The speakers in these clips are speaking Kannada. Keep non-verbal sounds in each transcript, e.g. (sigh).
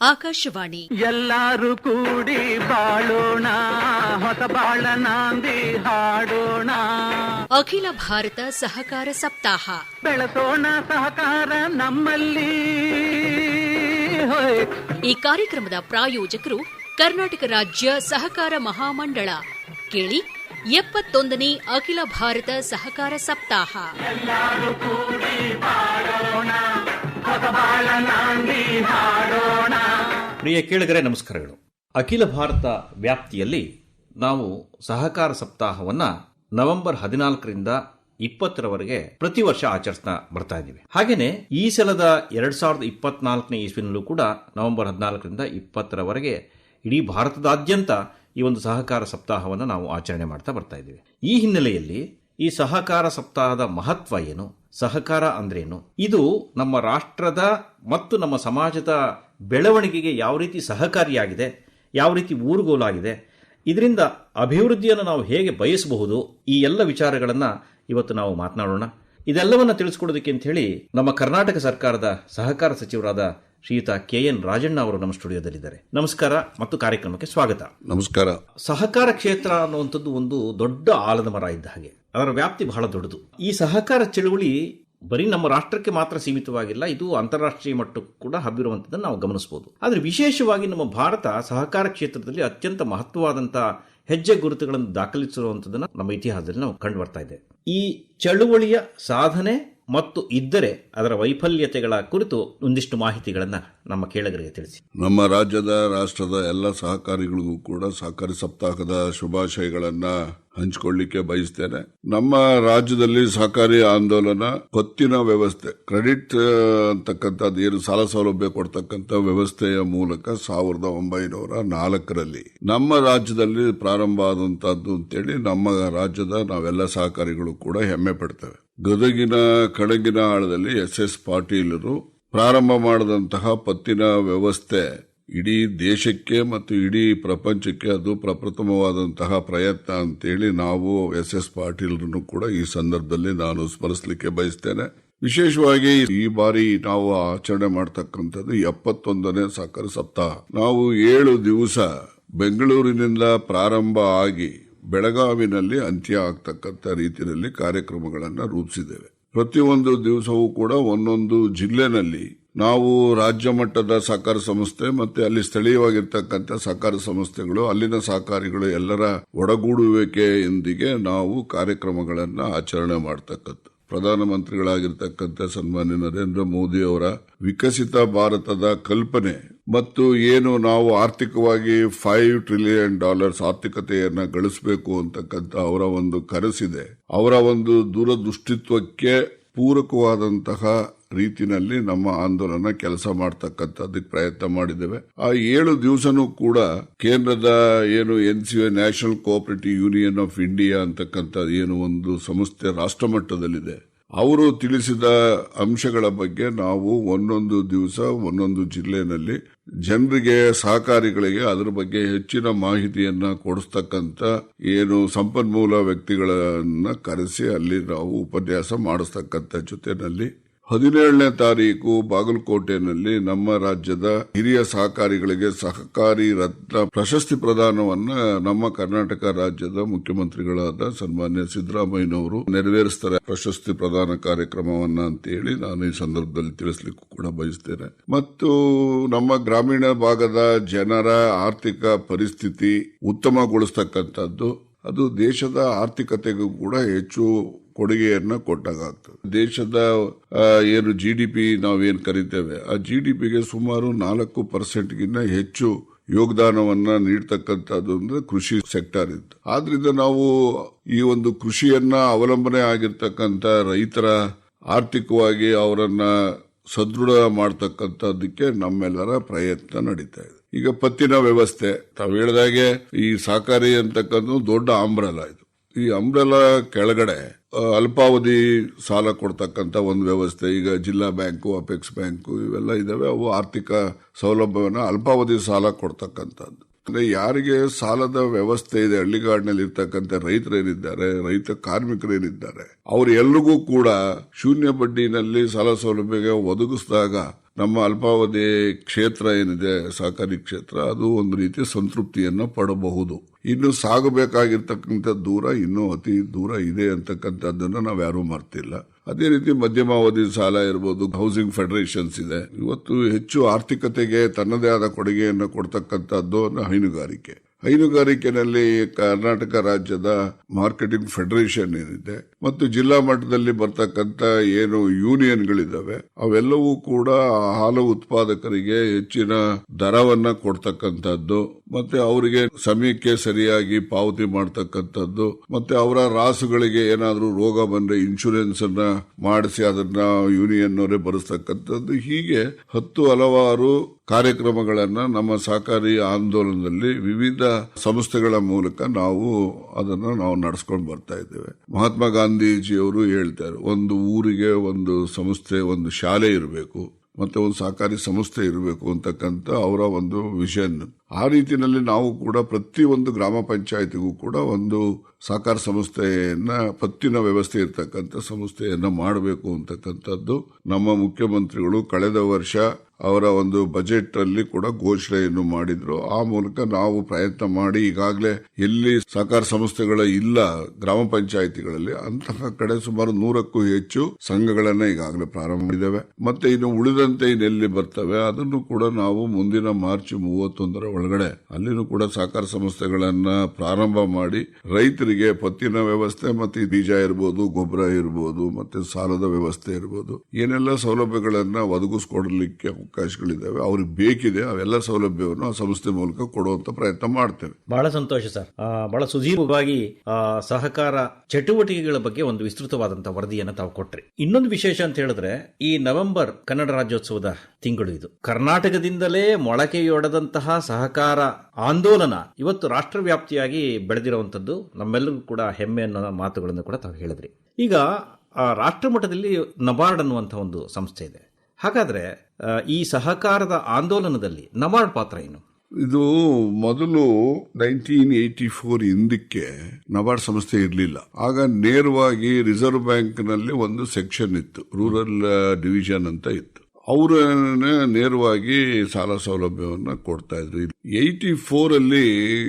ಆಕಾಶವಾಣಿ. ಎಲ್ಲರೂ ಕೂಡಿ ಬಾಳೋಣ ಹೊಸ ನಾಂದಿ ಹಾಡೋಣ. ಅಖಿಲ ಭಾರತ ಸಹಕಾರ ಸಪ್ತಾಹ. ಬೆಳೆಸೋಣ ಸಹಕಾರ ನಮ್ಮಲ್ಲಿ. ಈ ಕಾರ್ಯಕ್ರಮದ ಪ್ರಾಯೋಜಕರು ಕರ್ನಾಟಕ ರಾಜ್ಯ ಸಹಕಾರ ಮಹಾಮಂಡಳ. ಕೇಳಿ ಎಪ್ಪತ್ತೊಂದನೇ ಅಖಿಲ ಭಾರತ ಸಹಕಾರ ಸಪ್ತಾಹ. ಹೊಸ ಬಾಳ ನಾಂದಿ ಹಾಡೋಣ. ಪ್ರಿಯ ಕೇಳಿಗರೆ, ನಮಸ್ಕಾರಗಳು. ಅಖಿಲ ಭಾರತ ವ್ಯಾಪ್ತಿಯಲ್ಲಿ ನಾವು ಸಹಕಾರ ಸಪ್ತಾಹವನ್ನ ನವೆಂಬರ್ ಹದಿನಾಲ್ಕರಿಂದ ಇಪ್ಪತ್ತರವರೆಗೆ ಪ್ರತಿ ವರ್ಷ ಆಚರಿಸ್ತಾ ಬರ್ತಾ ಇದ್ದೀವಿ. ಹಾಗೇನೆ ಈ ಸಲದ ಎರಡ್ ಸಾವಿರದ ಇಪ್ಪತ್ನಾಲ್ಕನೇ ಇಸ್ವಿನಲ್ಲೂ ಕೂಡ ನವೆಂಬರ್ ಹದಿನಾಲ್ಕರಿಂದ ಇಪ್ಪತ್ತರವರೆಗೆ ಇಡೀ ಭಾರತದಾದ್ಯಂತ ಈ ಒಂದು ಸಹಕಾರ ಸಪ್ತಾಹವನ್ನು ನಾವು ಆಚರಣೆ ಮಾಡ್ತಾ ಬರ್ತಾ ಇದ್ದೀವಿ. ಈ ಹಿನ್ನೆಲೆಯಲ್ಲಿ ಈ ಸಹಕಾರ ಸಪ್ತಾಹದ ಮಹತ್ವ ಏನು, ಸಹಕಾರ ಅಂದ್ರೇನು ಇದು ನಮ್ಮ ರಾಷ್ಟ್ರದ ಮತ್ತು ನಮ್ಮ ಸಮಾಜದ ಬೆಳವಣಿಗೆಗೆ ಯಾವ ರೀತಿ ಸಹಕಾರಿಯಾಗಿದೆ ಯಾವ ರೀತಿ ಊರುಗೋಲಾಗಿದೆ ಇದರಿಂದ ಅಭಿವೃದ್ಧಿಯನ್ನು ನಾವು ಹೇಗೆ ಬಯಸಬಹುದು ಈ ಎಲ್ಲ ವಿಚಾರಗಳನ್ನು ಇವತ್ತು ನಾವು ಮಾತನಾಡೋಣ. ಇದೆಲ್ಲವನ್ನ ತಿಳಿಸ್ಕೊಡೋದಕ್ಕೆ ಅಂತ ಹೇಳಿ ನಮ್ಮ ಕರ್ನಾಟಕ ಸರ್ಕಾರದ ಸಹಕಾರ ಸಚಿವರಾದ ಶ್ರೀಯುತ ಕೆ ಎನ್ ರಾಜಣ್ಣ ಅವರು ನಮ್ಮ ಸ್ಟುಡಿಯೋದಲ್ಲಿದ್ದಾರೆ. ನಮಸ್ಕಾರ ಮತ್ತು ಕಾರ್ಯಕ್ರಮಕ್ಕೆ ಸ್ವಾಗತ. ನಮಸ್ಕಾರ. ಸಹಕಾರ ಕ್ಷೇತ್ರ ಅನ್ನುವಂಥದ್ದು ಒಂದು ದೊಡ್ಡ ಆಲದ ಮರ ಇದ್ದ ಹಾಗೆ. ಅದರ ವ್ಯಾಪ್ತಿ ಬಹಳ ದೊಡ್ಡದು. ಈ ಸಹಕಾರ ಚಳುವಳಿ ಬರೀ ನಮ್ಮ ರಾಷ್ಟ್ರಕ್ಕೆ ಮಾತ್ರ ಸೀಮಿತವಾಗಿಲ್ಲ, ಇದು ಅಂತಾರಾಷ್ಟ್ರೀಯ ಮಟ್ಟಕ್ಕೂ ಕೂಡ ಹಬ್ಬಿರುವಂಥದ್ದನ್ನು ನಾವು ಗಮನಿಸಬಹುದು. ಆದರೆ ವಿಶೇಷವಾಗಿ ನಮ್ಮ ಭಾರತ ಸಹಕಾರ ಕ್ಷೇತ್ರದಲ್ಲಿ ಅತ್ಯಂತ ಮಹತ್ವವಾದಂಥ ಹೆಜ್ಜೆ ಗುರುತುಗಳನ್ನು ದಾಖಲಿಸಿರುವಂಥದ್ದನ್ನು ನಮ್ಮ ಇತಿಹಾಸದಲ್ಲಿ ನಾವು ಕಂಡು ಬರ್ತಾ ಇದೆ ಈ ಚಳುವಳಿಯ ಸಾಧನೆ ಮತ್ತು ಇದ್ದರೆ ಅದರ ವೈಫಲ್ಯತೆಗಳ ಕುರಿತು ಒಂದಿಷ್ಟು ಮಾಹಿತಿಗಳನ್ನು ನಮ್ಮ ಕೇಳಗರಿಗೆ ತಿಳಿಸಿ. ನಮ್ಮ ರಾಜ್ಯದ, ರಾಷ್ಟ್ರದ ಎಲ್ಲ ಸಹಕಾರಿಗಳಿಗೂ ಕೂಡ ಸಹಕಾರಿ ಸಪ್ತಾಹದ ಶುಭಾಶಯಗಳನ್ನ ಹಂಚಿಕೊಳ್ಳಿಕ್ಕೆ ಬಯಸ್ತೇನೆ. ನಮ್ಮ ರಾಜ್ಯದಲ್ಲಿ ಸಹಕಾರಿ ಆಂದೋಲನ ಪತ್ತಿನ ವ್ಯವಸ್ಥೆ, ಕ್ರೆಡಿಟ್ ಅಂತಕ್ಕಂಥದ್ದು, ಏನು ಸಾಲ ಸೌಲಭ್ಯ ಕೊಡ್ತಕ್ಕಂಥ ವ್ಯವಸ್ಥೆಯ ಮೂಲಕ ಸಾವಿರದ ಒಂಬೈನೂರ ನಾಲ್ಕರಲ್ಲಿ ನಮ್ಮ ರಾಜ್ಯದಲ್ಲಿ ಪ್ರಾರಂಭ ಆದಂತಹದ್ದು ಅಂತೇಳಿ ನಮ್ಮ ರಾಜ್ಯದ ನಾವೆಲ್ಲ ಸಹಕಾರಿಗಳು ಕೂಡ ಹೆಮ್ಮೆ ಪಡ್ತೇವೆ. ಗದಗಿನ ಕಡಗಿನ ಆಳದಲ್ಲಿ ಎಸ್ ಎಸ್ ಪಾಟೀಲರು ಪ್ರಾರಂಭ ಮಾಡಿದಂತಹ ಪತ್ತಿನ ವ್ಯವಸ್ಥೆ ಇಡೀ ದೇಶಕ್ಕೆ ಮತ್ತು ಇಡೀ ಪ್ರಪಂಚಕ್ಕೆ ಅದು ಪ್ರಪ್ರಥಮವಾದಂತಹ ಪ್ರಯತ್ನ ಅಂತೇಳಿ ನಾವು ಎಸ್ ಎಸ್ ಪಾಟೀಲ್ರನ್ನು ಕೂಡ ಈ ಸಂದರ್ಭದಲ್ಲಿ ನಾನು ಸ್ಮರಿಸಲಿಕ್ಕೆ ಬಯಸ್ತೇನೆ. ವಿಶೇಷವಾಗಿ ಈ ಬಾರಿ ನಾವು ಆಚರಣೆ ಮಾಡ್ತಕ್ಕಂಥದ್ದು ಎಪ್ಪತ್ತೊಂದನೇ ಸಕ್ಕರೆ ಸಪ್ತಾಹ. ನಾವು ಏಳು ದಿವಸ ಬೆಂಗಳೂರಿನಿಂದ ಪ್ರಾರಂಭ ಆಗಿ ಬೆಳಗಾವಿನಲ್ಲಿ ಅಂತ್ಯ ಆಗ್ತಕ್ಕಂಥ ರೀತಿಯಲ್ಲಿ ಕಾರ್ಯಕ್ರಮಗಳನ್ನು ರೂಪಿಸಿದ್ದೇವೆ. ಪ್ರತಿಯೊಂದು ದಿವಸವೂ ಕೂಡ ಒಂದೊಂದು ಜಿಲ್ಲೆನಲ್ಲಿ ನಾವು ರಾಜ್ಯ ಮಟ್ಟದ ಸಹಕಾರ ಸಂಸ್ಥೆ ಮತ್ತೆ ಅಲ್ಲಿ ಸ್ಥಳೀಯವಾಗಿರ್ತಕ್ಕಂಥ ಸಹಕಾರ ಸಂಸ್ಥೆಗಳು, ಅಲ್ಲಿನ ಸಹಕಾರಿಗಳು ಎಲ್ಲರ ಒಡಗೂಡುವಿಕೆಯೊಂದಿಗೆ ನಾವು ಕಾರ್ಯಕ್ರಮಗಳನ್ನು ಆಚರಣೆ ಮಾಡ್ತಕ್ಕಂಥ ಪ್ರಧಾನಮಂತ್ರಿಗಳಾಗಿರ್ತಕ್ಕಂಥ ಸನ್ಮಾನ್ಯ ನರೇಂದ್ರ ಮೋದಿ ಅವರ ವಿಕಸಿತ ಭಾರತದ ಕಲ್ಪನೆ ಮತ್ತು ಏನು ನಾವು ಆರ್ಥಿಕವಾಗಿ ಫೈವ್ ಟ್ರಿಲಿಯನ್ ಡಾಲರ್ಸ್ ಆರ್ಥಿಕತೆಯನ್ನು ಗಳಿಸಬೇಕು ಅಂತಕ್ಕಂಥ ಅವರ ಒಂದು ಕನಸಿದೆ. ಅವರ ಒಂದು ದೂರದೃಷ್ಟಿತ್ವಕ್ಕೆ ಪೂರಕವಾದಂತಹ ರೀತಿನಲ್ಲಿ ನಮ್ಮ ಆಂದೋಲನ ಕೆಲಸ ಮಾಡ್ತಕ್ಕಂಥದ್ದಕ್ಕೆ ಪ್ರಯತ್ನ ಮಾಡಿದ್ದೇವೆ. ಆ ಏಳು ದಿವಸನೂ ಕೂಡ ಕೇಂದ್ರದ ಏನು N C national cooperative union of India ಅಂತಕ್ಕಂಥ ಏನು ಒಂದು ಸಂಸ್ಥೆ ರಾಷ್ಟ್ರ ಮಟ್ಟದಲ್ಲಿದೆ ಅವರು ತಿಳಿಸಿದ ಅಂಶಗಳ ಬಗ್ಗೆ ನಾವು ಒಂದೊಂದು ದಿವಸ, ಒಂದೊಂದು ಜಿಲ್ಲೆಯಲ್ಲಿ ಜನರಿಗೆ, ಸಹಕಾರಿಗಳಿಗೆ ಅದರ ಬಗ್ಗೆ ಹೆಚ್ಚಿನ ಮಾಹಿತಿಯನ್ನ ಕೊಡಿಸ್ತಕ್ಕಂಥ ಏನು ಸಂಪನ್ಮೂಲ ವ್ಯಕ್ತಿಗಳನ್ನ ಕರೆಸಿ ಅಲ್ಲಿ ನಾವು ಉಪನ್ಯಾಸ ಮಾಡಿಸ್ತಕ್ಕಂಥ ಜೊತೆನಲ್ಲಿ ಹದಿನೇಳನೇ ತಾರೀಕು ಬಾಗಲಕೋಟೆನಲ್ಲಿ ನಮ್ಮ ರಾಜ್ಯದ ಹಿರಿಯ ಸಹಕಾರಿಗಳಿಗೆ ಸಹಕಾರಿ ರತ್ನ ಪ್ರಶಸ್ತಿ ಪ್ರದಾನವನ್ನ ನಮ್ಮ ಕರ್ನಾಟಕ ರಾಜ್ಯದ ಮುಖ್ಯಮಂತ್ರಿಗಳಾದ ಸನ್ಮಾನ್ಯ ಸಿದ್ದರಾಮಯ್ಯನವರು ನೆರವೇರಿಸ್ತಾರೆ. ಪ್ರಶಸ್ತಿ ಪ್ರದಾನ ಕಾರ್ಯಕ್ರಮವನ್ನ ಅಂತೇಳಿ ನಾನು ಈ ಸಂದರ್ಭದಲ್ಲಿ ತಿಳಿಸ್ಲಿಕ್ಕೂ ಕೂಡ ಬಯಸ್ತೇನೆ. ಮತ್ತು ನಮ್ಮ ಗ್ರಾಮೀಣ ಭಾಗದ ಜನರ ಆರ್ಥಿಕ ಪರಿಸ್ಥಿತಿ ಉತ್ತಮಗೊಳಿಸ್ತಕ್ಕಂಥದ್ದು, ಅದು ದೇಶದ ಆರ್ಥಿಕತೆಗೂ ಕೂಡ ಹೆಚ್ಚು ಕೊಡುಗೆಯನ್ನ ಕೊಟ್ಟಾಗ್ತದೆ ದೇಶದ ಏನು ಜಿ ಡಿ ಪಿ ನಾವೇನು ಕರಿತೇವೆ, ಆ ಜಿ ಡಿ ಪಿಗೆ ಸುಮಾರು ನಾಲ್ಕು ಪರ್ಸೆಂಟ್ಗಿಂತ ಹೆಚ್ಚು ಯೋಗದಾನವನ್ನ ನೀಡ್ತಕ್ಕಂಥದ್ದು ಅಂದ್ರೆ ಕೃಷಿ ಸೆಕ್ಟರ್ ಇತ್ತು. ಆದ್ರಿಂದ ನಾವು ಈ ಒಂದು ಕೃಷಿಯನ್ನ ಅವಲಂಬನೆ ಆಗಿರ್ತಕ್ಕಂಥ ರೈತರ ಆರ್ಥಿಕವಾಗಿ ಅವರನ್ನ ಸದೃಢ ಮಾಡ್ತಕ್ಕಂಥದ್ದಕ್ಕೆ ನಮ್ಮೆಲ್ಲರ ಪ್ರಯತ್ನ ನಡೀತಾ ಇದೆ. ಈಗ ಪತ್ತಿನ ವ್ಯವಸ್ಥೆ, ತಾವು ಹೇಳಿದಾಗೆ ಈ ಸಹಕಾರಿ ಅಂತಕ್ಕಂಥ ದೊಡ್ಡ ಅಂಬ್ರಲ ಇದು. ಈ ಅಂಬ್ರಲ ಕೆಳಗಡೆ ಅಲ್ಪಾವಧಿ ಸಾಲ ಕೊಡ್ತಕ್ಕಂಥ ಒಂದು ವ್ಯವಸ್ಥೆ. ಈಗ ಜಿಲ್ಲಾ ಬ್ಯಾಂಕು, ಅಪೆಕ್ಸ್ ಬ್ಯಾಂಕು ಇವೆಲ್ಲ ಇದ್ದಾವೆ ಅವು ಆರ್ಥಿಕ ಸೌಲಭ್ಯವನ್ನು ಅಲ್ಪಾವಧಿ ಸಾಲ ಕೊಡ್ತಕ್ಕಂಥದ್ದು. ಅಂದರೆ ಯಾರಿಗೆ ಸಾಲದ ವ್ಯವಸ್ಥೆ ಇದೆ, ಹಳ್ಳಿಗಾಡಿನಲ್ಲಿ ಇರ್ತಕ್ಕಂಥ ರೈತರೇನಿದ್ದಾರೆ ರೈತ ಕಾರ್ಮಿಕರೇನಿದ್ದಾರೆ ಅವ್ರು ಎಲ್ರಿಗೂ ಕೂಡ ಶೂನ್ಯ ಬಡ್ಡಿನಲ್ಲಿ ಸಾಲ ಸೌಲಭ್ಯ ಒದಗಿಸಿದಾಗ ನಮ್ಮ ಅಲ್ಪಾವಧಿ ಕ್ಷೇತ್ರ ಏನಿದೆ, ಸಹಕಾರಿ ಕ್ಷೇತ್ರ, ಅದು ಒಂದು ರೀತಿಯ ಸಂತೃಪ್ತಿಯನ್ನು ಪಡಬಹುದು. ಇನ್ನು ಸಾಗಬೇಕಾಗಿರ್ತಕ್ಕಂಥ ದೂರ ಇನ್ನೂ ಅತಿ ದೂರ ಇದೆ ಅಂತಕ್ಕಂಥದ್ದನ್ನ ನಾವು ಯಾರೂ ಮರ್ತಿಲ್ಲ. ಅದೇ ರೀತಿ ಮಧ್ಯಮಾವಧಿ ಸಾಲ ಇರ್ಬೋದು ಹೌಸಿಂಗ್ ಫೆಡರೇಷನ್ಸ್ ಇದೆ. ಇವತ್ತು ಹೆಚ್ಚು ಆರ್ಥಿಕತೆಗೆ ತನ್ನದೇ ಆದ ಕೊಡುಗೆಯನ್ನು ಕೊಡ್ತಕ್ಕಂಥದ್ದು ಹೈನುಗಾರಿಕೆ. ಹೈನುಗಾರಿಕೆನಲ್ಲಿ ಕರ್ನಾಟಕ ರಾಜ್ಯದ ಮಾರ್ಕೆಟಿಂಗ್ ಫೆಡರೇಷನ್ ಏನಿದೆ, ಮತ್ತು ಜಿಲ್ಲಾ ಮಟ್ಟದಲ್ಲಿ ಬರ್ತಕ್ಕಂಥ ಏನು ಯೂನಿಯನ್ಗಳಿದ್ದಾವೆ ಅವೆಲ್ಲವೂ ಕೂಡ ಹಾಲು ಉತ್ಪಾದಕರಿಗೆ ಹೆಚ್ಚಿನ ದರವನ್ನ ಕೊಡ್ತಕ್ಕಂಥದ್ದು. ಮತ್ತೆ ಅವರಿಗೆ ಸಮಯಕ್ಕೆ ಸರಿಯಾಗಿ ಪಾವತಿ ಮಾಡ್ತಕ್ಕಂಥದ್ದು, ಮತ್ತೆ ಅವರ ರಾಸುಗಳಿಗೆ ಏನಾದರೂ ರೋಗ ಬಂದ್ರೆ ಇನ್ಶೂರೆನ್ಸ್ ಅನ್ನ ಮಾಡಿಸಿ ಅದನ್ನ ಯೂನಿಯನ್ ಅವರೇ ಬರೆಸ್ತಕ್ಕಂಥದ್ದು. ಹೀಗೆ ಹತ್ತು ಹಲವಾರು ಕಾರ್ಯಕ್ರಮಗಳನ್ನ ನಮ್ಮ ಸಹಕಾರಿ ಆಂದೋಲನದಲ್ಲಿ ವಿವಿಧ ಸಂಸ್ಥೆಗಳ ಮೂಲಕ ನಾವು ಅದನ್ನು ನಾವು ನಡೆಸ್ಕೊಂಡು ಬರ್ತಾ ಇದ್ದೇವೆ. ಮಹಾತ್ಮ ಗಾಂಧೀಜಿಯವರು ಹೇಳ್ತಾರೆ, ಒಂದು ಊರಿಗೆ ಒಂದು ಸಂಸ್ಥೆ, ಒಂದು ಶಾಲೆ ಇರಬೇಕು. ಮತ್ತೆ ಒಂದು ಸಹಕಾರಿ ಸಂಸ್ಥೆ ಇರಬೇಕು ಅಂತಕ್ಕಂಥ ಅವರ ಒಂದು ವಿಷನ್. ಆ ರೀತಿಯಲ್ಲಿ ನಾವು ಕೂಡ ಪ್ರತಿ ಒಂದು ಗ್ರಾಮ ಪಂಚಾಯತಿಗೂ ಕೂಡ ಒಂದು ಸಹಕಾರ ಸಂಸ್ಥೆಯನ್ನ, ಪತ್ತಿನ ವ್ಯವಸ್ಥೆ ಇರತಕ್ಕಂಥ ಸಂಸ್ಥೆಯನ್ನ ಮಾಡಬೇಕು ಅಂತಕ್ಕಂಥದ್ದು ನಮ್ಮ ಮುಖ್ಯಮಂತ್ರಿಗಳು ಕಳೆದ ವರ್ಷ ಅವರ ಒಂದು ಬಜೆಟ್ ಅಲ್ಲಿ ಕೂಡ ಘೋಷಣೆಯನ್ನು ಮಾಡಿದ್ರು. ಆ ಮೂಲಕ ನಾವು ಪ್ರಯತ್ನ ಮಾಡಿ ಈಗಾಗಲೇ ಎಲ್ಲಿ ಸಹಕಾರ ಸಂಸ್ಥೆಗಳ ಇಲ್ಲ ಗ್ರಾಮ ಪಂಚಾಯಿತಿಗಳಲ್ಲಿ, ಅಂತಹ ಕಡೆ ಸುಮಾರು ನೂರಕ್ಕೂ ಹೆಚ್ಚು ಸಂಘಗಳನ್ನ ಈಗಾಗಲೇ ಪ್ರಾರಂಭ ಮಾಡಿದ್ದೇವೆ. ಮತ್ತೆ ಇನ್ನು ಉಳಿದಂತೆ ಇನ್ನೆಲ್ಲಿ ಬರ್ತವೆ, ಅದನ್ನು ಕೂಡ ನಾವು ಮುಂದಿನ ಮಾರ್ಚ್ ಮೂವತ್ತೊಂದರ ಒಳಗಡೆ ಅಲ್ಲಿನೂ ಕೂಡ ಸಹಕಾರ ಸಂಸ್ಥೆಗಳನ್ನ ಪ್ರಾರಂಭ ಮಾಡಿ ರೈತರಿಗೆ ಪತ್ತಿನ ವ್ಯವಸ್ಥೆ ಮತ್ತೆ ಬೀಜ ಇರಬಹುದು ಗೊಬ್ಬರ ಇರಬಹುದು ಮತ್ತೆ ಸಾಲದ ವ್ಯವಸ್ಥೆ ಇರಬಹುದು ಏನೆಲ್ಲ ಸೌಲಭ್ಯಗಳನ್ನ ಒದಗಿಸ್ಕೊಡ್ಲಿಕ್ಕೆ ಅವಕಾಶಗಳಿದ್ದಾವೆ. ಅವ್ರಿಗೆ ಬೇಕಿದೆ, ಅವೆಲ್ಲ ಸೌಲಭ್ಯವನ್ನು ಆ ಸಂಸ್ಥೆ ಮೂಲಕ ಕೊಡುವಂತ ಪ್ರಯತ್ನ ಮಾಡ್ತೇವೆ. ಬಹಳ ಸಂತೋಷ ಸರ್. ಬಹಳ ಸುದೀರ್ಘವಾಗಿ ಸಹಕಾರ ಚಟುವಟಿಕೆಗಳ ಬಗ್ಗೆ ಒಂದು ವಿಸ್ತೃತವಾದಂತಹ ವರದಿಯನ್ನು ತಾವು ಕೊಟ್ರಿ. ಇನ್ನೊಂದು ವಿಶೇಷ ಅಂತ ಹೇಳಿದ್ರೆ, ಈ ನವೆಂಬರ್ ಕನ್ನಡ ರಾಜ್ಯೋತ್ಸವದ ತಿಂಗಳು ಇದು. ಕರ್ನಾಟಕದಿಂದಲೇ ಮೊಳಕೆಯೊಡೆದಂತಹ ಸಹಕಾರ ಆಂದೋಲನ ಇವತ್ತು ರಾಷ್ಟ್ರವ್ಯಾಪ್ತಿಯಾಗಿ ಬೆಳೆದಿರುವಂತದ್ದು ನಮ್ಮೆಲ್ಲರಿಗೂ ಕೂಡ ಹೆಮ್ಮೆ ಅನ್ನೋ ಮಾತುಗಳನ್ನು ಕೂಡ ತಾವು ಹೇಳಿದ್ರಿ. ಈಗ ರಾಷ್ಟ್ರ ಮಟ್ಟದಲ್ಲಿ ನಬಾರ್ಡ್ ಅನ್ನುವಂಥ ಒಂದು ಸಂಸ್ಥೆ ಇದೆ. ಹಾಗಾದ್ರೆ ಈ ಸಹಕಾರದ ಆಂದೋಲನದಲ್ಲಿ ನಮಾರ್ಡ್ ಪಾತ್ರ ಏನು? ಇದು ಮೊದಲು ನೈನ್ಟೀನ್ ಏಯ್ಟಿ ಫೋರ್ ಹಿಂದಕ್ಕೆ ನಬಾರ್ಡ್ ಸಂಸ್ಥೆ ಇರಲಿಲ್ಲ. ಆಗ ನೇರವಾಗಿ ರಿಸರ್ವ್ ಬ್ಯಾಂಕ್ನಲ್ಲಿ ಒಂದು ಸೆಕ್ಷನ್ ಇತ್ತು. ರೂರಲ್ ಡಿವಿಷನ್ ಅಂತ ಇತ್ತು. ಅವರು ನೇರವಾಗಿ ಸಾಲ ಸೌಲಭ್ಯವನ್ನ ಕೊಡ್ತಾ ಇದ್ರು. ಏಯ್ಟಿ ಫೋರ್ ಅಲ್ಲಿ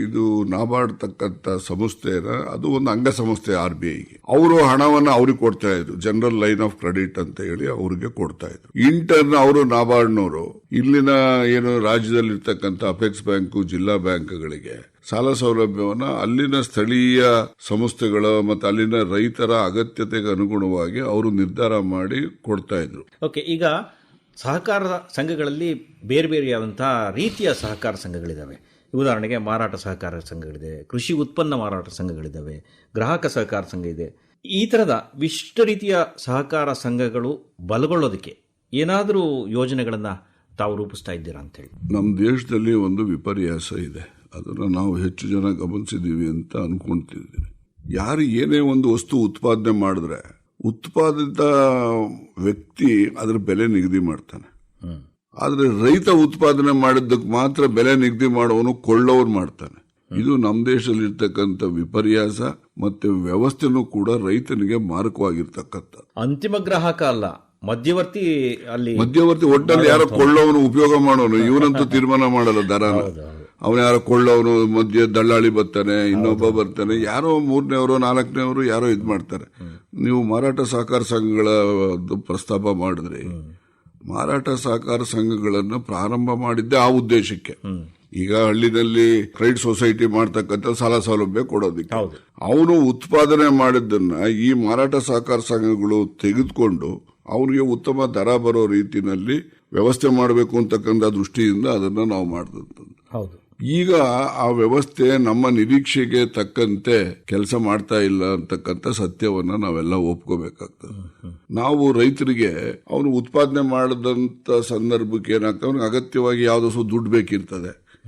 ಇದು ನಾಬಾರ್ಡ್ ತಕ್ಕಂತ ಸಂಸ್ಥೆನ, ಅದು ಒಂದು ಅಂಗಸಂಸ್ಥೆ ಆರ್ ಬಿ ಐಗೆ. ಅವರು ಹಣವನ್ನ ಅವ್ರಿಗೆ ಕೊಡ್ತಾ ಇದ್ರು. ಜನರಲ್ ಲೈನ್ ಆಫ್ ಕ್ರೆಡಿಟ್ ಅಂತ ಹೇಳಿ ಅವ್ರಿಗೆ ಕೊಡ್ತಾ ಇದ್ರು. ಇಂಟರ್ನ್ ಅವರು ನಾಬಾರ್ಡ್ನವರು ಇಲ್ಲಿನ ಏನು ರಾಜ್ಯದಲ್ಲಿ ಇರ್ತಕ್ಕಂಥ ಅಪೆಕ್ಸ್ ಬ್ಯಾಂಕ್, ಜಿಲ್ಲಾ ಬ್ಯಾಂಕ್ಗಳಿಗೆ ಸಾಲ ಸೌಲಭ್ಯವನ್ನ ಅಲ್ಲಿನ ಸ್ಥಳೀಯ ಸಂಸ್ಥೆಗಳ ಮತ್ತು ಅಲ್ಲಿನ ರೈತರ ಅಗತ್ಯತೆಗೆ ಅನುಗುಣವಾಗಿ ಅವರು ನಿರ್ಧಾರ ಮಾಡಿ ಕೊಡ್ತಾ ಇದ್ರು. ಓಕೆ, ಈಗ ಸಹಕಾರ ಸಂಘಗಳಲ್ಲಿ ಬೇರೆ ಬೇರೆಯಾದಂಥ ರೀತಿಯ ಸಹಕಾರ ಸಂಘಗಳಿದ್ದಾವೆ ಉದಾಹರಣೆಗೆ ಮಾರಾಟ ಸಹಕಾರ ಸಂಘಗಳಿದೆ, ಕೃಷಿ ಉತ್ಪನ್ನ ಮಾರಾಟ ಸಂಘಗಳಿದ್ದಾವೆ ಗ್ರಾಹಕ ಸಹಕಾರ ಸಂಘ ಇದೆ. ಈ ಥರದ ವಿಶಿಷ್ಟ ರೀತಿಯ ಸಹಕಾರ ಸಂಘಗಳು ಬಲಗೊಳ್ಳೋದಕ್ಕೆ ಏನಾದರೂ ಯೋಜನೆಗಳನ್ನು ತಾವು ರೂಪಿಸ್ತಾ ಇದ್ದೀರಾ ಅಂತೇಳಿ ನಮ್ಮ ದೇಶದಲ್ಲಿ ಒಂದು ವಿಪರ್ಯಾಸ ಇದೆ. ಅದನ್ನು ನಾವು ಹೆಚ್ಚು ಜನ ಗಮನಿಸಿದ್ದೀವಿ ಅಂತ ಅಂದ್ಕೊಳ್ತಿದ್ದೀವಿ ಯಾರು ಏನೇ ಒಂದು ವಸ್ತು ಉತ್ಪಾದನೆ ಮಾಡಿದ್ರೆ ಉತ್ಪಾದಿತ ವ್ಯಕ್ತಿ ಅದರ ಬೆಲೆ ನಿಗದಿ ಮಾಡ್ತಾನೆ. ಆದ್ರೆ ರೈತ ಉತ್ಪಾದನೆ ಮಾಡಿದ್ದಕ್ಕೆ ಮಾತ್ರ ಬೆಲೆ ನಿಗದಿ ಮಾಡೋನು ಕೊಳ್ಳೋರು ಮಾಡ್ತಾನೆ. ಇದು ನಮ್ಮ ದೇಶದಲ್ಲಿ ಇರ್ತಕ್ಕಂಥ ವಿಪರ್ಯಾಸ ಮತ್ತೆ ವ್ಯವಸ್ಥೆನೂ ಕೂಡ ರೈತನಿಗೆ ಮಾರಕವಾಗಿರ್ತಕ್ಕಂಥ. ಅಂತಿಮ ಗ್ರಾಹಕ ಅಲ್ಲ ಮಧ್ಯವರ್ತಿ ಅಲ್ಲಿ ಮಧ್ಯವರ್ತಿ ಒಟ್ಟಲ್ಲಿ ಯಾರೋ ಕೊಳ್ಳೋವನು ಉಪಯೋಗ ಮಾಡೋನು ಇವನಂತೂ (laughs) ತೀರ್ಮಾನ ಮಾಡಲ್ಲ ದರನ. ಅವನ ಯಾರೋ ಕೊಳ್ಳೋನು ಮಧ್ಯೆ ದಳ್ಳಾಳಿ ಬರ್ತಾನೆ ಇನ್ನೊಬ್ಬ ಬರ್ತಾನೆ ಯಾರೋ ಮೂರನೇವರು ನಾಲ್ಕನೇವರು ಯಾರೋ ಇದು ಮಾಡ್ತಾರೆ. ನೀವು ಮಾರಾಟ ಸಹಕಾರ ಸಂಘಗಳ ಪ್ರಸ್ತಾಪ ಮಾಡಿದ್ರಿ ಮಾರಾಟ ಸಹಕಾರ ಸಂಘಗಳನ್ನು ಪ್ರಾರಂಭ ಮಾಡಿದ್ದೆ ಆ ಉದ್ದೇಶಕ್ಕೆ. ಈಗ ಹಳ್ಳಿನಲ್ಲಿ ಕ್ರೆಡಿಟ್ ಸೊಸೈಟಿ ಮಾಡ್ತಕ್ಕಂಥ ಸಾಲ ಸೌಲಭ್ಯ ಕೊಡೋದಕ್ಕೆ. ಅವನು ಉತ್ಪಾದನೆ ಮಾಡಿದ್ದನ್ನ ಈ ಮಾರಾಟ ಸಹಕಾರ ಸಂಘಗಳು ತೆಗೆದುಕೊಂಡು ಅವನಿಗೆ ಉತ್ತಮ ದರ ಬರೋ ರೀತಿಯಲ್ಲಿ ವ್ಯವಸ್ಥೆ ಮಾಡಬೇಕು ಅಂತಕ್ಕಂಥ ದೃಷ್ಟಿಯಿಂದ ಅದನ್ನ ನಾವು ಮಾಡಿದಂಥದ್ದು ಹೌದು. ಈಗ ಆ ವ್ಯವಸ್ಥೆ ನಮ್ಮ ನಿರೀಕ್ಷೆಗೆ ತಕ್ಕಂತೆ ಕೆಲಸ ಮಾಡ್ತಾ ಇಲ್ಲ ಅಂತಕ್ಕಂಥ ಸತ್ಯವನ್ನ ನಾವೆಲ್ಲ ಒಪ್ಕೋಬೇಕಾಗ್ತದೆ. ನಾವು ರೈತರಿಗೆ ಅವನು ಉತ್ಪಾದನೆ ಮಾಡದಂತ ಸಂದರ್ಭಕ್ಕೆ ಏನಾಗ್ತದೆ? ಅವ್ನಿಗೆ ಅಗತ್ಯವಾಗಿ ಯಾವ್ದೋ ದುಡ್ಡು ಬೇಕಿರ್ತದೆ.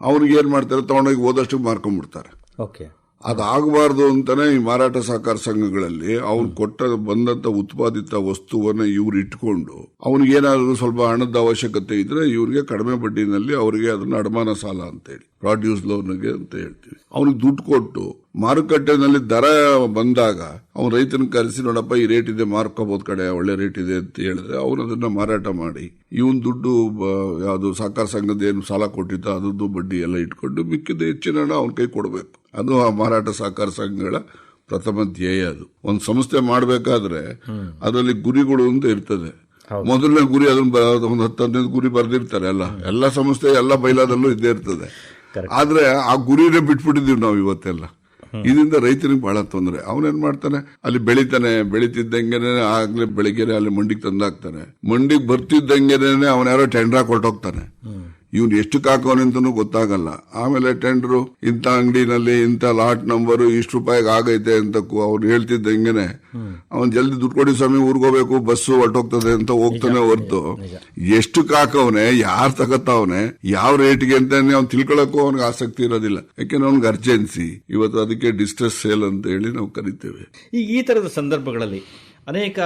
ಅವ್ನಿಗೆ ಏನ್ ಮಾಡ್ತಾರೆ? ತಗೊಂಡೋಗಿ ಹೋದಷ್ಟು ಮಾರ್ಕೊಂಡ್ಬಿಡ್ತಾರೆ. ಓಕೆ ಅದಾಗಬಾರ್ದು ಅಂತಾನೆ ಈ ಮಾರಾಟ ಸಹಕಾರ ಸಂಘಗಳಲ್ಲಿ ಅವ್ನು ಕೊಟ್ಟ ಬಂದಂತ ಉತ್ಪಾದಿತ ವಸ್ತುವನ್ನ ಇವ್ರು ಇಟ್ಕೊಂಡು ಅವ್ನಿಗೆ ಏನಾದ್ರು ಸ್ವಲ್ಪ ಹಣದ ಅವಶ್ಯಕತೆ ಇದ್ರೆ ಇವ್ರಿಗೆ ಕಡಿಮೆ ಬಡ್ಡಿನಲ್ಲಿ ಅವರಿಗೆ ಅದನ್ನ ಅಡಮಾನ ಸಾಲ ಅಂತ ಹೇಳಿ ಪ್ರಾಡ್ಯೂಸ್ ಲೋನ್ಗೆ ಅಂತ ಹೇಳ್ತೀವಿ. ಅವನಿಗೆ ದುಡ್ಡು ಕೊಟ್ಟು ಮಾರುಕಟ್ಟೆನಲ್ಲಿ ದರ ಬಂದಾಗ ಅವ್ನು ರೈತನ ಕರೆಸಿ ನೋಡಪ್ಪ ಈ ರೇಟ್ ಇದೆ ಮಾರ್ಕೋಬಹುದು ಕಡೆ ಒಳ್ಳೆ ರೇಟ್ ಇದೆ ಅಂತ ಹೇಳಿದ್ರೆ ಅವನು ಅದನ್ನ ಮಾರಾಟ ಮಾಡಿ. ಇವನ್ ದುಡ್ಡು ಯಾವುದು ಸಹಕಾರ ಸಂಘದ ಏನು ಸಾಲ ಕೊಟ್ಟಿದ್ದ ಅದ್ರದ್ದು ಬಡ್ಡಿ ಎಲ್ಲ ಇಟ್ಕೊಂಡು ಮಿಕ್ಕಿದ ಹೆಚ್ಚಿನ ಹಣ ಅವನ ಕೈ ಕೊಡಬೇಕು. ಅದು ಆ ಮಾರಾಟ ಸಹಕಾರ ಸಂಘಗಳ ಪ್ರಥಮ ಧ್ಯೇಯ ಅದು. ಒಂದು ಸಂಸ್ಥೆ ಮಾಡಬೇಕಾದ್ರೆ ಅದರಲ್ಲಿ ಗುರಿಗಳು ಅಂತ ಇರ್ತದೆ. ಮೊದಲನೇ ಗುರಿ ಅದನ್ನ ಒಂದು ಹತ್ತು ಹದಿನೈದು ಗುರಿ ಬರೆದಿರ್ತಾರೆ ಎಲ್ಲ ಎಲ್ಲ ಸಂಸ್ಥೆ ಎಲ್ಲ ಬೈಲಾದಲ್ಲೂ ಇದ್ದೇ ಇರ್ತದೆ. ಆದ್ರೆ ಆ ಗುರಿನೇ ಬಿಟ್ಬಿಟ್ಟಿದೀವಿ ನಾವು ಇವತ್ತೆಲ್ಲ. ಇದರಿಂದ ರೈತರಿಗೆ ಬಹಳ ತೊಂದರೆ. ಅವನೇನ್ ಮಾಡ್ತಾನೆ? ಅಲ್ಲಿ ಬೆಳಿತಾನೆ. ಬೆಳಿತಿದ್ದಂಗೆನೆ ಆಗ್ಲೇ ಬೆಳಿಗ್ಗೆನೆ ಅಲ್ಲಿ ಮಂಡಿಗೆ ತಂದಾಕ್ತಾನೆ. ಮಂಡಿಗೆ ಬರ್ತಿದ್ದಂಗೆನೆ ಅವನ ಯಾರೋ ಟೆಂಡ್ರಾ ಕೊಟ್ಟೋಗ್ತಾನೆ ಇವ್ನು ಎಷ್ಟು ಕಾಕೋನ್ ಅಂತನೂ ಗೊತ್ತಾಗಲ್ಲ. ಆಮೇಲೆ ಟೆಂಡರ್ ಇಂಥ ಅಂಗಡಿನಲ್ಲಿ ಇಂಥ ಲಾಟ್ ನಂಬರ್ ಇಷ್ಟು ರೂಪಾಯಿಗೆ ಆಗೈತೆ ಅಂತ ಅವ್ರು ಹೇಳ್ತಿದ್ದ ಹಿಂಗೇನೆ. ಅವನ್ ಜಲ್ದಿ ದುಡ್ಡು ಕೊಡಿ ಸ್ವಾಮಿ ಊರ್ಗೋಬೇಕು ಬಸ್ಸು ಹೊರಟೋಗ್ತದೆ ಅಂತ ಹೋಗ್ತಾನೆ ಹೊರ್ತು. ಎಷ್ಟು ಕಾಕವನೆ ಯಾರು ತಗತ್ತವನೆ ಯಾವ ರೇಟ್ಗೆ ಅಂತ ಅವ್ನು ತಿಳ್ಕೊಳಕ್ಕೂ ಅವ್ನಿಗೆ ಆಸಕ್ತಿ ಇರೋದಿಲ್ಲ. ಯಾಕೆಂದ್ರೆ ಅವ್ನಿಗೆ ಅರ್ಜೆನ್ಸಿ ಇವತ್ತು ಅದಕ್ಕೆ ಡಿಸ್ಟ್ರೆಸ್ ಸೇಲ್ ಅಂತ ಹೇಳಿ ನಾವು ಕರಿತೇವೆ. ಈಗ ಈ ತರದ ಸಂದರ್ಭಗಳಲ್ಲಿ ಅನೇಕ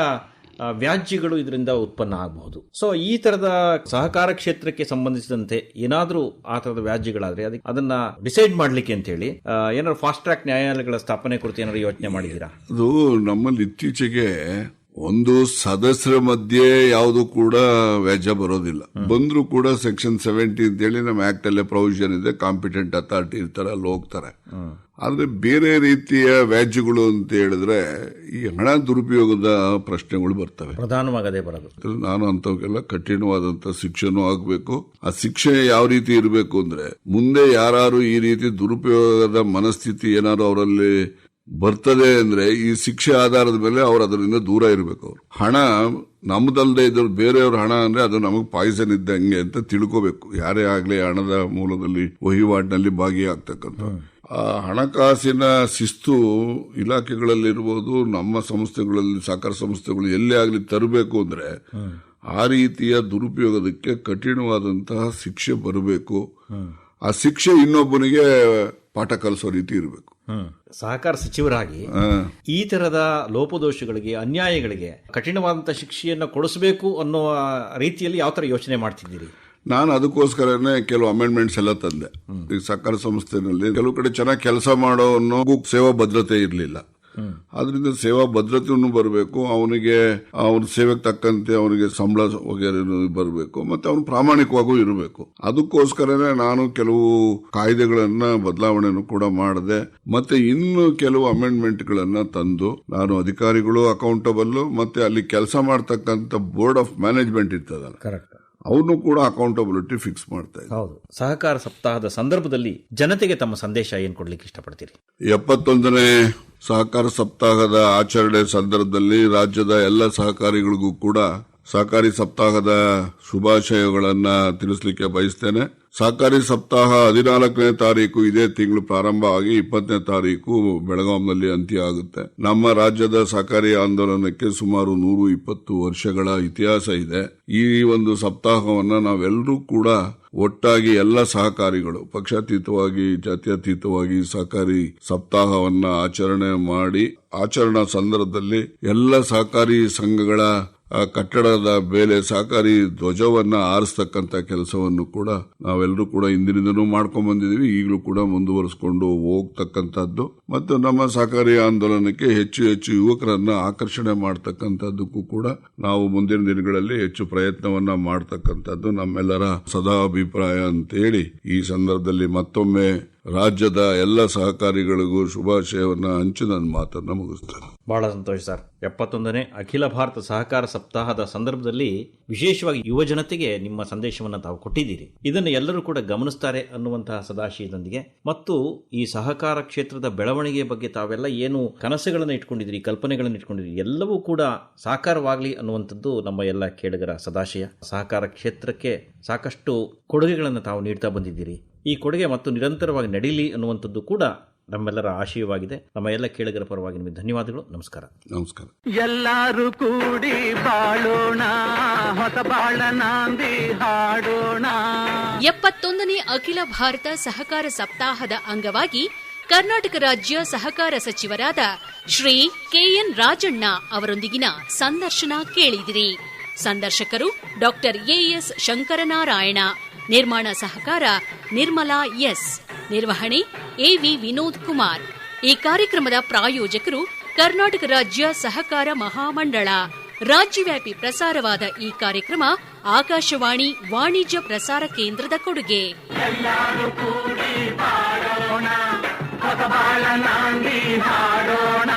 ವ್ಯಾಜ್ಯಗಳು ಇದರಿಂದ ಉತ್ಪನ್ನ ಆಗಬಹುದು. ಸೊ ಈ ತರದ ಸಹಕಾರ ಕ್ಷೇತ್ರಕ್ಕೆ ಸಂಬಂಧಿಸಿದಂತೆ ಏನಾದರೂ ಆ ತರದ ವ್ಯಾಜ್ಯಗಳಾದ್ರೆ ಅದಕ್ಕೆ ಅದನ್ನ ಡಿಸೈಡ್ ಮಾಡ್ಲಿಕ್ಕೆ ಅಂತ ಹೇಳಿ ಏನಾದ್ರು ಫಾಸ್ಟ್ ಟ್ರ್ಯಾಕ್ ನ್ಯಾಯಾಲಯಗಳ ಸ್ಥಾಪನೆ ಕುರಿತು ಏನಾದ್ರು ಯೋಚನೆ ಮಾಡಿದ್ದೀರಾ? ಅದು ನಮ್ಮಲ್ಲಿ ಇತ್ತೀಚೆಗೆ ಒಂದು ಸದಸ್ಯರ ಮಧ್ಯೆ ಯಾವುದು ಕೂಡ ವ್ಯಾಜ್ಯ ಬರೋದಿಲ್ಲ. ಬಂದರೂ ಕೂಡ ಸೆಕ್ಷನ್ ಸೆವೆಂಟಿ ಅಂತ ಹೇಳಿ ನಮ್ಮ ಆಕ್ಟ್ ಅಲ್ಲೇ ಪ್ರೊವಿಷನ್ ಇದೆ. ಕಾಂಪಿಟೆಂಟ್ ಅಥಾರಿಟಿ ಇರ್ತಾರೆ ಅಲ್ಲಿ ಹೋಗ್ತಾರೆ. ಆದ್ರೆ ಬೇರೆ ರೀತಿಯ ವ್ಯಾಜ್ಯಗಳು ಅಂತ ಹೇಳಿದ್ರೆ ಈ ಹಣ ದುರುಪಯೋಗದ ಪ್ರಶ್ನೆಗಳು ಬರ್ತವೆ. ಪ್ರಧಾನವಾಗದೇ ಬರೋದು. ನಾನು ಅಂತವಕ್ಕೆಲ್ಲ ಕಠಿಣವಾದಂತ ಶಿಕ್ಷೆನೂ ಆಗ್ಬೇಕು. ಆ ಶಿಕ್ಷೆ ಯಾವ ರೀತಿ ಇರಬೇಕು ಅಂದ್ರೆ ಮುಂದೆ ಯಾರು ಈ ರೀತಿ ದುರುಪಯೋಗದ ಮನಸ್ಥಿತಿ ಏನಾದ್ರು ಅವರಲ್ಲಿ ಬರ್ತದೆ ಅಂದ್ರೆ ಈ ಶಿಕ್ಷೆ ಆಧಾರದ ಮೇಲೆ ಅವ್ರು ಅದರಿಂದ ದೂರ ಇರಬೇಕು ಅವ್ರು. ಹಣ ನಮ್ದಲ್ದೇ ಇದ್ರು ಬೇರೆಯವ್ರ ಹಣ ಅಂದ್ರೆ ಅದು ನಮಗೆ ಪಾಯ್ಸನ್ ಇದ್ದಂಗೆ ಅಂತ ತಿಳ್ಕೋಬೇಕು. ಯಾರೇ ಆಗ್ಲಿ ಹಣದ ಮೂಲದಲ್ಲಿ, ವಹಿವಾಟಿನಲ್ಲಿ ಭಾಗಿಯಾಗ್ತಕ್ಕಂಥ ಆ ಹಣಕಾಸಿನ ಶಿಸ್ತು ಇಲಾಖೆಗಳಲ್ಲಿರ್ಬೋದು, ನಮ್ಮ ಸಂಸ್ಥೆಗಳಲ್ಲಿ, ಸಹಕಾರ ಸಂಸ್ಥೆಗಳು ಎಲ್ಲೇ ಆಗಲಿ ತರಬೇಕು ಅಂದ್ರೆ ಆ ರೀತಿಯ ದುರುಪಯೋಗದಕ್ಕೆ ಕಠಿಣವಾದಂತಹ ಶಿಕ್ಷೆ ಬರಬೇಕು. ಆ ಶಿಕ್ಷೆ ಇನ್ನೊಬ್ಬನಿಗೆ ಪಾಠ ಕಲಿಸೋ ರೀತಿ ಇರಬೇಕು. ಸಹಕಾರ ಸಚಿವರಾಗಿ ಈ ತರದ ಲೋಪದೋಷಗಳಿಗೆ ಅನ್ಯಾಯಗಳಿಗೆ ಕಠಿಣವಾದಂತಹ ಶಿಕ್ಷೆಯನ್ನು ಕೊಡಿಸಬೇಕು ಅನ್ನೋ ರೀತಿಯಲ್ಲಿ ಯಾವ ತರ ಯೋಚನೆ ಮಾಡ್ತಿದ್ದೀರಿ? ನಾನು ಅದಕ್ಕೋಸ್ಕರನೇ ಕೆಲವು ಅಮೆಂಡ್ಮೆಂಟ್ಸ್ ಎಲ್ಲ ತಂದೆ. ಈ ಸಹಕಾರ ಸಂಸ್ಥೆನಲ್ಲಿ ಕೆಲವು ಕಡೆ ಚೆನ್ನಾಗಿ ಕೆಲಸ ಮಾಡೋನು ಸೇವಾ ಭದ್ರತೆ ಇರಲಿಲ್ಲ. ಆದ್ರಿಂದ ಸೇವಾ ಭದ್ರತೆಯನ್ನು ಬರಬೇಕು, ಅವನಿಗೆ ಅವನ ಸೇವೆಗೆ ತಕ್ಕಂತೆ ಅವನಿಗೆ ಸಂಬಳ ವಗೇರೆ ಬರಬೇಕು, ಮತ್ತೆ ಅವನು ಪ್ರಾಮಾಣಿಕವಾಗೂ ಇರಬೇಕು. ಅದಕ್ಕೋಸ್ಕರನೇ ನಾನು ಕೆಲವು ಕಾಯ್ದೆಗಳನ್ನ ಬದಲಾವಣೆಯನ್ನು ಕೂಡ ಮಾಡಿದೆ. ಮತ್ತೆ ಇನ್ನು ಕೆಲವು ಅಮೆಂಡ್ಮೆಂಟ್ಗಳನ್ನ ತಂದು, ನಾನು ಅಧಿಕಾರಿಗಳು ಅಕೌಂಟಬಲ್ ಮತ್ತೆ ಅಲ್ಲಿ ಕೆಲಸ ಮಾಡ್ತಕ್ಕಂಥ ಬೋರ್ಡ್ ಆಫ್ ಮ್ಯಾನೇಜ್ಮೆಂಟ್ ಇರ್ತದಲ್ಲ. ಅವನು ಕೂಡ ಅಕೌಂಟಬಿಲಿಟಿ ಫಿಕ್ಸ್ ಮಾಡ್ತಾ ಹೌದು. ಸಹಕಾರ ಸಪ್ತಾಹದ ಸಂದರ್ಭದಲ್ಲಿ ಜನತೆಗೆ ತಮ್ಮ ಸಂದೇಶ ಏನ್ ಕೊಡ್ಲಿಕ್ಕೆ ಇಷ್ಟಪಡ್ತೀರಿ? ಎಪ್ಪತ್ತೊಂದನೇ ಸಹಕಾರ ಸಪ್ತಾಹದ ಆಚರಣೆ ಸಂದರ್ಭದಲ್ಲಿ ರಾಜ್ಯದ ಎಲ್ಲ ಸಹಕಾರಿಗಳಿಗೂ ಕೂಡ ಸಹಕಾರಿ ಸಪ್ತಾಹದ ಶುಭಾಶಯಗಳನ್ನು ತಿಳಿಸಲಿಕ್ಕೆ ಬಯಸ್ತೇನೆ. ಸಹಕಾರಿ ಸಪ್ತಾಹ ಹದಿನಾಲ್ಕನೇ ತಾರೀಕು ಇದೇ ತಿಂಗಳು ಪ್ರಾರಂಭ ಆಗಿ ಇಪ್ಪತ್ತನೇ ತಾರೀಕು ಬೆಳಗಾಂನಲ್ಲಿ ಅಂತ್ಯ ಆಗುತ್ತೆ. ನಮ್ಮ ರಾಜ್ಯದ ಸಹಕಾರಿ ಆಂದೋಲನಕ್ಕೆ ಸುಮಾರು ನೂರು ಇಪ್ಪತ್ತು ವರ್ಷಗಳ ಇತಿಹಾಸ ಇದೆ. ಈ ಒಂದು ಸಪ್ತಾಹವನ್ನು ನಾವೆಲ್ಲರೂ ಕೂಡ ಒಟ್ಟಾಗಿ ಎಲ್ಲ ಸಹಕಾರಿಗಳು, ಪಕ್ಷಾತೀತವಾಗಿ, ಜಾತ್ಯತೀತವಾಗಿ ಸಹಕಾರಿ ಸಪ್ತಾಹವನ್ನ ಆಚರಣೆ ಮಾಡಿ, ಆಚರಣಾ ಸಂದರ್ಭದಲ್ಲಿ ಎಲ್ಲ ಸಹಕಾರಿ ಸಂಘಗಳ ಕಟ್ಟಡದ ಮೇಲೆ ಸಹಕಾರಿ ಧ್ವಜವನ್ನ ಆರಿಸ್ತಕ್ಕಂತ ಕೆಲಸವನ್ನು ಕೂಡ ನಾವೆಲ್ಲರೂ ಕೂಡ ಹಿಂದಿನಿಂದನೂ ಮಾಡ್ಕೊಂಡ್ ಬಂದಿದೀವಿ ಈಗಲೂ ಕೂಡ ಮುಂದುವರಿಸಿಕೊಂಡು ಹೋಗ್ತಕ್ಕಂಥದ್ದು. ಮತ್ತು ನಮ್ಮ ಸಹಕಾರಿ ಆಂದೋಲನಕ್ಕೆ ಹೆಚ್ಚು ಹೆಚ್ಚು ಯುವಕರನ್ನ ಆಕರ್ಷಣೆ ಮಾಡ್ತಕ್ಕಂಥದ್ದಕ್ಕೂ ಕೂಡ ನಾವು ಮುಂದಿನ ದಿನಗಳಲ್ಲಿ ಹೆಚ್ಚು ಪ್ರಯತ್ನವನ್ನ ಮಾಡ್ತಕ್ಕಂಥದ್ದು ನಮ್ಮೆಲ್ಲರ ಸದಾ ಅಭಿಪ್ರಾಯ ಅಂತೇಳಿ ಈ ಸಂದರ್ಭದಲ್ಲಿ ಮತ್ತೊಮ್ಮೆ ರಾಜ್ಯದ ಎಲ್ಲ ಸಹಕಾರಿಗಳಿಗೂ ಶುಭಾಶಯವನ್ನು ಹಂಚಿ ನನ್ನ ಮಾತನ್ನು ಮುಗಿಸ್ತೇನೆ. ಬಹಳ ಸಂತೋಷ ಸರ್. ಎಪ್ಪತ್ತೊಂದನೇ ಅಖಿಲ ಭಾರತ ಸಹಕಾರ ಸಪ್ತಾಹದ ಸಂದರ್ಭದಲ್ಲಿ ವಿಶೇಷವಾಗಿ ಯುವ ಜನತೆಗೆ ನಿಮ್ಮ ಸಂದೇಶವನ್ನು ತಾವು ಕೊಟ್ಟಿದ್ದೀರಿ. ಇದನ್ನು ಎಲ್ಲರೂ ಕೂಡ ಗಮನಿಸ್ತಾರೆ ಅನ್ನುವಂತಹ ಸದಾಶಯದೊಂದಿಗೆ. ಮತ್ತು ಈ ಸಹಕಾರ ಕ್ಷೇತ್ರದ ಬೆಳವಣಿಗೆ ಬಗ್ಗೆ ತಾವೆಲ್ಲ ಏನು ಕನಸುಗಳನ್ನು ಇಟ್ಕೊಂಡಿದ್ದೀರಿ, ಕಲ್ಪನೆಗಳನ್ನು ಇಟ್ಕೊಂಡಿದ್ದೀರಿ, ಎಲ್ಲವೂ ಕೂಡ ಸಾಕಾರವಾಗಲಿ ಅನ್ನುವಂಥದ್ದು ನಮ್ಮ ಎಲ್ಲ ಕೇಳುಗರ ಸದಾಶಯ. ಸಹಕಾರ ಕ್ಷೇತ್ರಕ್ಕೆ ಸಾಕಷ್ಟು ಕೊಡುಗೆಗಳನ್ನು ತಾವು ನೀಡ್ತಾ ಬಂದಿದ್ದೀರಿ. ಈ ಕೊಡುಗೆ ಮತ್ತು ನಿರಂತರವಾಗಿ ನಡೀಲಿ ಅನ್ನುವಂಥದ್ದು ಕೂಡ ನಮ್ಮೆಲ್ಲರ ಆಶಯವಾಗಿದೆ. ನಮ್ಮ ಎಲ್ಲ ಕೇಳುಗರ ಪರವಾಗಿ ನಿಮಗೆ ಧನ್ಯವಾದಗಳು. ನಮಸ್ಕಾರ. ನಮಸ್ಕಾರ. ಎಲ್ಲರೂ ಕೂಡಿ ಬಾಳೋಣ ಹೊಸ ಬಾಳ ನಾಂದಿ ಹಾಡೋಣ. ಎಪ್ಪತ್ತೊಂದನೇ ಅಖಿಲ ಭಾರತ ಸಹಕಾರ ಸಪ್ತಾಹದ ಅಂಗವಾಗಿ ಕರ್ನಾಟಕ ರಾಜ್ಯ ಸಹಕಾರ ಸಚಿವರಾದ ಶ್ರೀ ಕೆಎನ್ ರಾಜಣ್ಣ ಅವರೊಂದಿಗಿನ ಸಂದರ್ಶನ ಕೇಳಿದಿರಿ. ಸಂದರ್ಶಕರು ಡಾಕ್ಟರ್ ಎಎಸ್ ಶಂಕರನಾರಾಯಣ ನಿರ್ಮಾಣ ಸಹಕಾರ ನಿರ್ಮಲಾ ಎಸ್. ನಿರ್ವಹಣೆ ಎವಿ ವಿನೋದ್ ಕುಮಾರ್. ಈ ಕಾರ್ಯಕ್ರಮದ ಪ್ರಾಯೋಜಕರು ಕರ್ನಾಟಕ ರಾಜ್ಯ ಸಹಕಾರ ಮಹಾಮಂಡಳ. ರಾಜ್ಯವ್ಯಾಪಿ ಪ್ರಸಾರವಾದ ಈ ಕಾರ್ಯಕ್ರಮ ಆಕಾಶವಾಣಿ ವಾಣಿಜ್ಯ ಪ್ರಸಾರ ಕೇಂದ್ರದ ಕೊಡುಗೆ. ಹಾಡೋಣ.